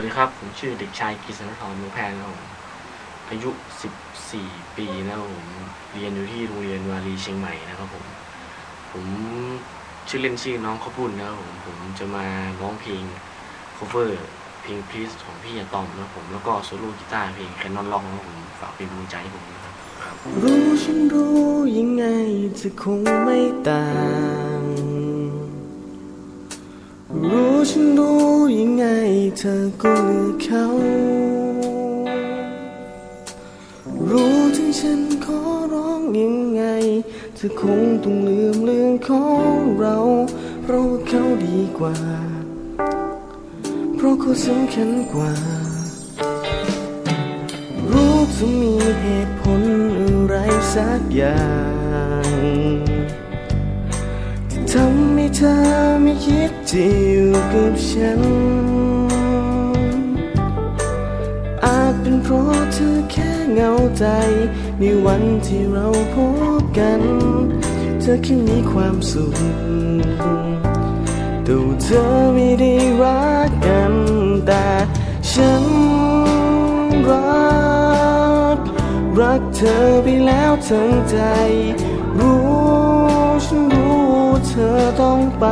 สวัสดีครับ ผมชื่อเด็กชายกฤษณธรมูแพนนะครับผมอายุ 14 ปีนะครับผมเรียนอยู่ที่โรงเรียนวารีเชียงใหม่นะครับผม ผมชื่อเล่นชื่อน้องข้าวปุ้นนะครับผมผมจะมาร้องเพลง cover เพลง please ของพี่อะตอมนะครับผมแล้วก็โซโล่กีตาร์เพลง Canon Rock นะครับผมฝากเป็นกำลังใจให้ผมนะครับครับรู้ฉันรู้ยังไงเธอคงไม่ต่างรู้ฉันรู้ เธอก็เลือกเขา รู้ถึงฉันขอร้องยังไง เธอคงต้องลืมเรื่องของเรา เพราะว่าเขาดีกว่า เพราะเขาสำคัญกว่า รู้จะมีเหตุผลอะไรสักอย่างที่ทำให้เธอไม่คิดจะอยู่กับฉัน ราะเธอแค่เหงาใจ ในวันที่เราพบกัน เธอแค่มีความสุขตัวเธอไม่ได้รักกัน แต่ฉันรัก รักเธอไปแล้วทั้งใจ รู้ฉันรู้เธอต้องไป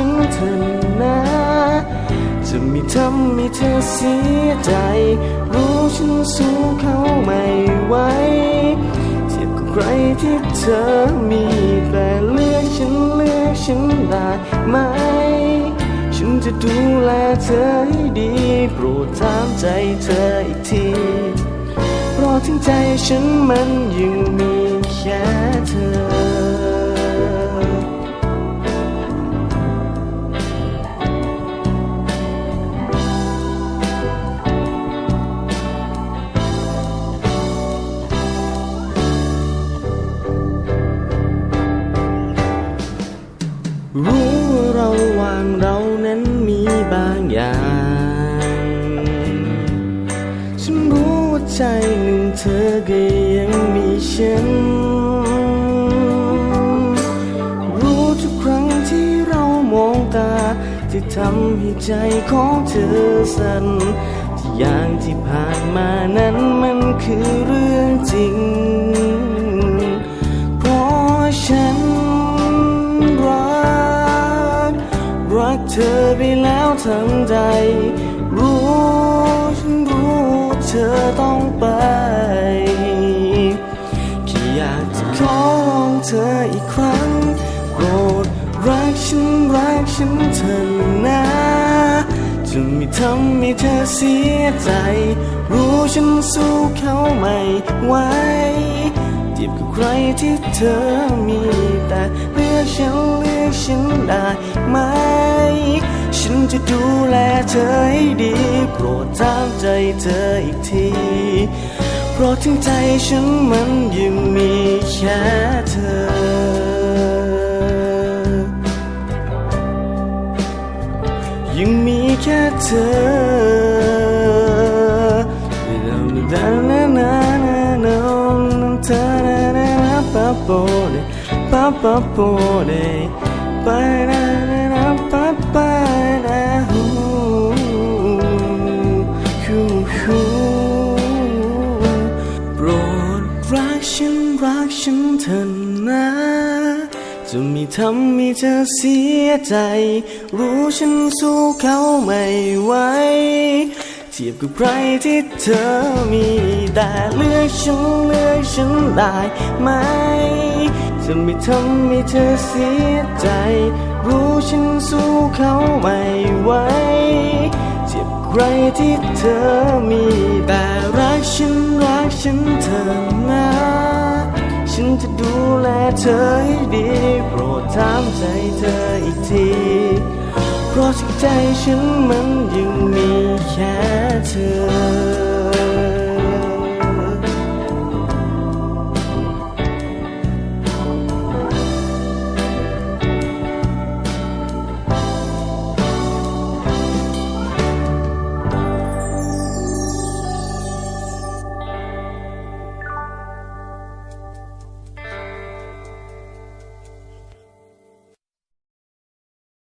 ฉันเถอะนะ จะไม่ทำให้เธอเสียใจ รู้ฉันสู้เขาไม่ไหวเทียบกับใครที่เธอมีแต่เลือกฉันเลือกฉันได้ไหม ฉันจะดูแลเธอให้ดีโปรดถามใจเธออีกทีเพราะถึงใจฉันมันยังมีแค่ เธอก็ยังมีฉัน รู้ทุกครั้งที่เรามองตา ที่ทำให้ใจของเธอสั่นที่อย่างที่ผ่านมานั้นมันคือเรื่องจริง เพราะฉันรัก รักเธอไปแล้วทั้งใจรู้ อต้องไป แค่อยากจะขอร้องเธออีกครั้งโปรดรักฉันรักฉันเถอะนะจะไม่ทำให้เธอเสียใจ รู้ฉันสู้เขาไม่ไหวเทียบกับใครที่เธอมีแต่เลือกฉันเลือกฉันได้ไหม จะดูแลเธอให้ดี โปรดถามใจเธออีกที เพราะถึงใจฉันมันยังมีแค่เธอยังมีแค่เธอปะโปเดปะปะโปเดปะนะนะนะ รักฉันรักฉันเถอะนะ จะไม่ทำให้เธอเสียใจ รู้ฉันสู้เขาไม่ไหวเทียบกับใครที่เธอมีแต่เลือกฉันเลือกฉันได้ไหม จะไม่ทำให้เธอเสียใจ รู้ฉันสู้เขาไม่ไหว ใครที่เธอมีแต่รักฉันรักฉันเธอนะฉันจะดูแลเธอให้ดีโปรดถามใจเธออีกที เพราะใจฉันมันยังมีแค่เธอ